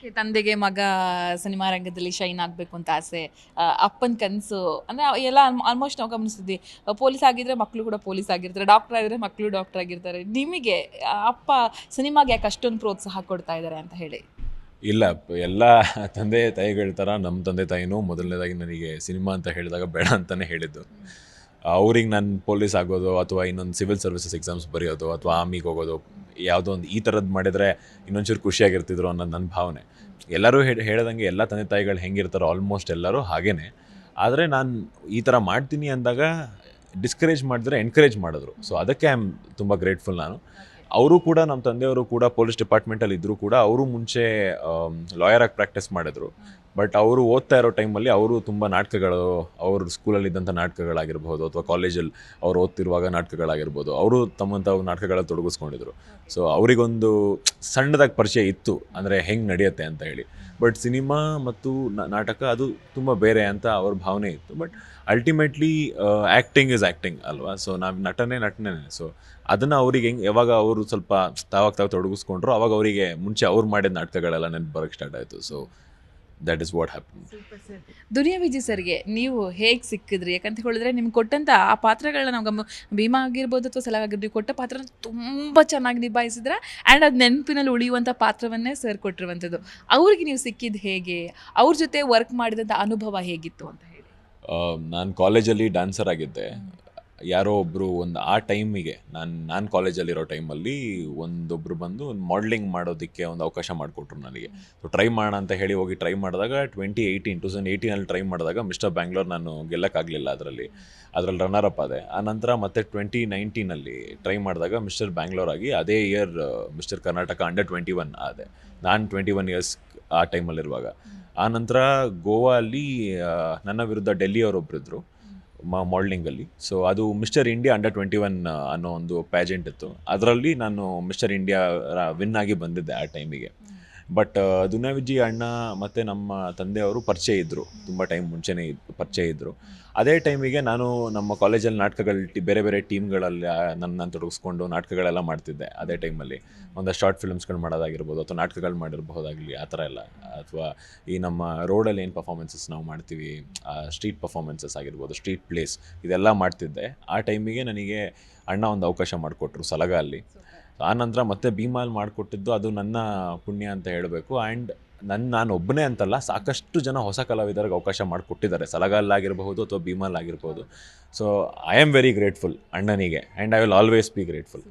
ಯಾಕೆ ತಂದೆಗೆ ಮಗ ಸಿನಿಮಾ ರಂಗದಲ್ಲಿ ಶೈನ್ ಆಗಬೇಕು ಅಂತ ಆಸೆ? ಅಪ್ಪನ ಕನಸು. ಅಂದರೆ ಎಲ್ಲ ಆಲ್ಮೋಸ್ಟ್ ನಾವು ಗಮನಿಸಿದ್ವಿ. ಪೊಲೀಸ್ ಆಗಿದ್ರೆ ಮಕ್ಕಳು ಕೂಡ ಪೊಲೀಸ್ ಆಗಿರ್ತಾರೆ. ಡಾಕ್ಟರ್ ಆಗಿದ್ರೆ ಮಕ್ಕಳು ಡಾಕ್ಟರ್ ಆಗಿರ್ತಾರೆ. ನಿಮಗೆ ಅಪ್ಪ ಸಿನಿಮಾಗೆ ಯಾಕೆ ಅಷ್ಟೊಂದು ಪ್ರೋತ್ಸಾಹ ಕೊಡ್ತಾ ಇದ್ದಾರೆ ಅಂತ ಹೇಳಿ? ಇಲ್ಲ ಎಲ್ಲ ತಂದೆ ತಾಯಿಗಳ ಥರ ನಮ್ಮ ತಂದೆ ತಾಯಿನೂ ಮೊದಲನೇದಾಗಿ ನನಗೆ ಸಿನಿಮಾ ಅಂತ ಹೇಳಿದಾಗ ಬೇಡ ಅಂತಲೇ ಹೇಳಿದ್ದು. ಅವ್ರಿಗೆ ನಾನು ಪೊಲೀಸ್ ಆಗೋದು ಅಥವಾ ಇನ್ನೊಂದು ಸಿವಿಲ್ ಸರ್ವಿಸಸ್ ಎಕ್ಸಾಮ್ಸ್ ಬರೆಯೋದು ಅಥವಾ ಆರ್ಮಿಗೆ ಹೋಗೋದು ಯಾವುದೋ ಒಂದು ಈ ಥರದ್ದು ಮಾಡಿದರೆ ಇನ್ನೊಂಚೂರು ಖುಷಿಯಾಗಿರ್ತಿದ್ರು ಅನ್ನೋದು ನನ್ನ ಭಾವನೆ. ಎಲ್ಲರೂ ಹೇಳಿ ಹೇಳ್ದಂಗೆ ಎಲ್ಲ ತಂದೆ ತಾಯಿಗಳು ಹೆಂಗಿರ್ತಾರೋ ಆಲ್ಮೋಸ್ಟ್ ಎಲ್ಲರೂ ಹಾಗೇ ಆದರೆ ನಾನು ಈ ಥರ ಮಾಡ್ತೀನಿ ಅಂದಾಗ ಡಿಸ್ಕರೇಜ್ ಮಾಡಿದ್ರೆ ಎನ್ಕರೇಜ್ ಮಾಡಿದ್ರು. ಸೊ ಅದಕ್ಕೆ ಐ ಆಮ್ ತುಂಬ ಗ್ರೇಟ್ಫುಲ್ ನಾನು. ಅವರು ಕೂಡ ನಮ್ಮ ತಂದೆಯವರು ಕೂಡ ಪೊಲೀಸ್ ಡಿಪಾರ್ಟ್ಮೆಂಟಲ್ಲಿ ಇದ್ದರೂ ಕೂಡ ಅವರು ಮುಂಚೆ ಲಾಯರ್ ಆಗಿ ಪ್ರಾಕ್ಟೀಸ್ ಮಾಡಿದ್ರು. ಬಟ್ ಅವರು ಓದ್ತಾ ಇರೋ ಟೈಮಲ್ಲಿ ಅವರು ತುಂಬ ನಾಟಕಗಳು ಅವ್ರ ಸ್ಕೂಲಲ್ಲಿದ್ದಂಥ ನಾಟಕಗಳಾಗಿರ್ಬೋದು ಅಥವಾ ಕಾಲೇಜಲ್ಲಿ ಅವ್ರು ಓದ್ತಿರುವಾಗ ನಾಟಕಗಳಾಗಿರ್ಬೋದು ಅವರು ತಮ್ಮಂಥ ನಾಟಕಗಳಲ್ಲಿ ತೊಡಗಿಸ್ಕೊಂಡಿದ್ರು. ಸೊ ಅವರಿಗೊಂದು ಸಣ್ಣದಾಗಿ ಪರಿಚಯ ಇತ್ತು. ಅಂದರೆ ಹೆಂಗೆ ನಡೆಯುತ್ತೆ ಅಂತ ಹೇಳಿ. ಬಟ್ ಸಿನಿಮಾ ಮತ್ತು ನಾಟಕ ಅದು ತುಂಬ ಬೇರೆ ಅಂತ ಅವ್ರ ಭಾವನೆ ಇತ್ತು. But ultimately acting is acting ಅಲ್ವಾ? ಸೊ ನಾವು ನಟನೆ ನಟನೆ. ಸೊ ಅದನ್ನು ಅವ್ರಿಗೆ ಹೆಂಗೆ ಯಾವಾಗ ಅವರು ಸ್ವಲ್ಪ ತಾವಾಗ ತಾವು ತೊಡಗಿಸ್ಕೊಂಡ್ರು ಅವಾಗ ಅವರಿಗೆ ಮುಂಚೆ ಅವ್ರು ಮಾಡಿದ ನಾಟಕಗಳೆಲ್ಲ ನೆನಪು ಬರೋಕ್ಕೆ ಸ್ಟಾರ್ಟ್ ಆಯಿತು. So that is what happen Duniya Vijay ಸರ್ಗೆ ನೀವು ಹೇಗೆ ಸಿಕ್ಕಿದ್ರಿ? ಯಾಕಂತ ಹೇಳಿದ್ರೆ ನಿಮ್ಗೆ ಕೊಟ್ಟಂತ ಆ ಪಾತ್ರಗಳನ್ನ ನಾವು ಗಮ ಭೀಮಾ ಆಗಿರ್ಬೋದು ಅಥವಾ ಸಲ ಆಗಿರ್ಬೋದು ಕೊಟ್ಟ ಪಾತ್ರ ತುಂಬ ಚೆನ್ನಾಗಿ ನಿಭಾಯಿಸಿದ್ರ ಆ್ಯಂಡ್ ಅದು ನೆನಪಿನಲ್ಲಿ ಉಳಿಯುವಂಥ ಪಾತ್ರವನ್ನೇ ಸರ್ ಕೊಟ್ಟಿರುವಂಥದ್ದು. ಅವ್ರಿಗೆ ನೀವು ಸಿಕ್ಕಿದ್ದು ಹೇಗೆ? ಅವ್ರ ಜೊತೆ ವರ್ಕ್ ಮಾಡಿದಂಥ ಅನುಭವ ಹೇಗಿತ್ತು ಅಂತ ಹೇಳಿ. ನಾನು ಕಾಲೇಜಲ್ಲಿ ಡ್ಯಾನ್ಸರ್ ಆಗಿದ್ದೆ. ಯಾರೋ ಒಬ್ಬರು ಒಂದು ಆ ಟೈಮಿಗೆ ನಾನು ನಾನು ಕಾಲೇಜಲ್ಲಿರೋ ಟೈಮಲ್ಲಿ ಒಂದೊಬ್ಬರು ಬಂದು ಒಂದು ಮಾಡ್ಲಿಂಗ್ ಮಾಡೋದಕ್ಕೆ ಒಂದು ಅವಕಾಶ ಮಾಡಿಕೊಟ್ರು ನನಗೆ. ಸೊ ಟ್ರೈ ಮಾಡೋಣ ಅಂತ ಹೇಳಿ ಹೋಗಿ ಟ್ರೈ ಮಾಡಿದಾಗ ಟ್ವೆಂಟಿ ಏಯ್ಟೀನ್ ಟು ತೌಸಂಡ್ ಏಯ್ಟೀನಲ್ಲಿ ಟ್ರೈ ಮಾಡಿದಾಗ ಮಿಸ್ಟರ್ ಬ್ಯಾಂಗ್ಳೂರ್ ನಾನು ಗೆಲ್ಲಕ್ಕಾಗಲಿಲ್ಲ ಅದರಲ್ಲಿ. ಅದರಲ್ಲಿ ರನ್ನರ್ ಅಪ್ ಆದೆ. ಆ ನಂತರ ಮತ್ತೆ ಟ್ವೆಂಟಿ ನೈನ್ಟೀನಲ್ಲಿ ಟ್ರೈ ಮಾಡಿದಾಗ ಮಿಸ್ಟರ್ ಬ್ಯಾಂಗ್ಳೂರ್ ಆಗಿ ಅದೇ year mister Karnataka under twenty one ಆದೆ. ನಾನು ಟ್ವೆಂಟಿ ಒನ್ ಇಯರ್ಸ್ ಆ ಟೈಮಲ್ಲಿರುವಾಗ ಆ ನಂತರ ಗೋವಾ ಅಲ್ಲಿ ನನ್ನ ವಿರುದ್ಧ ಡೆಲ್ಲಿಯವರೊಬ್ಬರಿದ್ದರು ಮಾಡಲಿಂಗಲ್ಲಿ. ಸೊ ಅದು mister India under twenty one ಅನ್ನೋ ಒಂದು ಪ್ಯಾಜೆಂಟ್ ಇತ್ತು. ಅದರಲ್ಲಿ ನಾನು ಮಿಸ್ಟರ್ ಇಂಡಿಯಾ ವಿನ್ ಆಗಿ ಬಂದಿದ್ದೆ ಆ ಟೈಮಿಗೆ ಬಟ್ ದುನಾವಿಜಿ ವಿಜಯ್ ಅಣ್ಣ ಮತ್ತು ನಮ್ಮ ತಂದೆಯವರು ಪರಿಚಯ ಇದ್ದರು ತುಂಬ ಟೈಮ್ ಮುಂಚೆನೇ ಇದ್ದು ಪರಿಚಯ ಇದ್ದರು ಅದೇ ಟೈಮಿಗೆ ನಾನು ನಮ್ಮ ಕಾಲೇಜಲ್ಲಿ ನಾಟಕಗಳು ಟಿ ಬೇರೆ ಬೇರೆ ಟೀಮ್ಗಳಲ್ಲಿ ನನ್ನ ನಾನು ತೊಡಗಿಸ್ಕೊಂಡು ನಾಟಕಗಳೆಲ್ಲ ಮಾಡ್ತಿದ್ದೆ ಅದೇ ಟೈಮಲ್ಲಿ ಒಂದು ಶಾರ್ಟ್ ಫಿಲ್ಮ್ಸ್ಗಳು ಮಾಡೋದಾಗಿರ್ಬೋದು, ಅಥವಾ ನಾಟಕಗಳು ಮಾಡಿರಬಹುದಾಗಲಿ, ಆ ಥರ ಎಲ್ಲ. ಅಥವಾ ಈ ನಮ್ಮ ರೋಡಲ್ಲಿ ಏನು ಪರ್ಫಾರ್ಮೆನ್ಸಸ್ ನಾವು ಮಾಡ್ತೀವಿ ಸ್ಟ್ರೀಟ್ ಪರ್ಫಾರ್ಮೆನ್ಸಸ್ ಆಗಿರ್ಬೋದು ಸ್ಟ್ರೀಟ್ ಪ್ಲೇಸ್ ಇದೆಲ್ಲ ಮಾಡ್ತಿದ್ದೆ. ಆ ಟೈಮಿಗೆ ನನಗೆ ಅಣ್ಣ ಒಂದು ಅವಕಾಶ ಮಾಡಿಕೊಟ್ರು ಸಲಗ ಅಲ್ಲಿ. ಆ ನಂತರ ಮತ್ತೆ ಭೀಮಾಲ್ ಮಾಡಿಕೊಟ್ಟಿದ್ದು ಅದು ನನ್ನ ಪುಣ್ಯ ಅಂತ ಹೇಳಬೇಕು. ಆ್ಯಂಡ್ ನನ್ನ ನಾನು ಒಬ್ಬನೇ ಅಂತಲ್ಲ, ಸಾಕಷ್ಟು ಜನ ಹೊಸ ಕಲಾವಿದರಿಗೆ ಅವಕಾಶ ಮಾಡಿಕೊಟ್ಟಿದ್ದಾರೆ. ಸಲಗಾಲ್ ಆಗಿರಬಹುದು ಅಥವಾ ಭೀಮಾಲ್ ಆಗಿರ್ಬೋದು. So I am very grateful ಅಣ್ಣನಿಗೆ. And I will always be grateful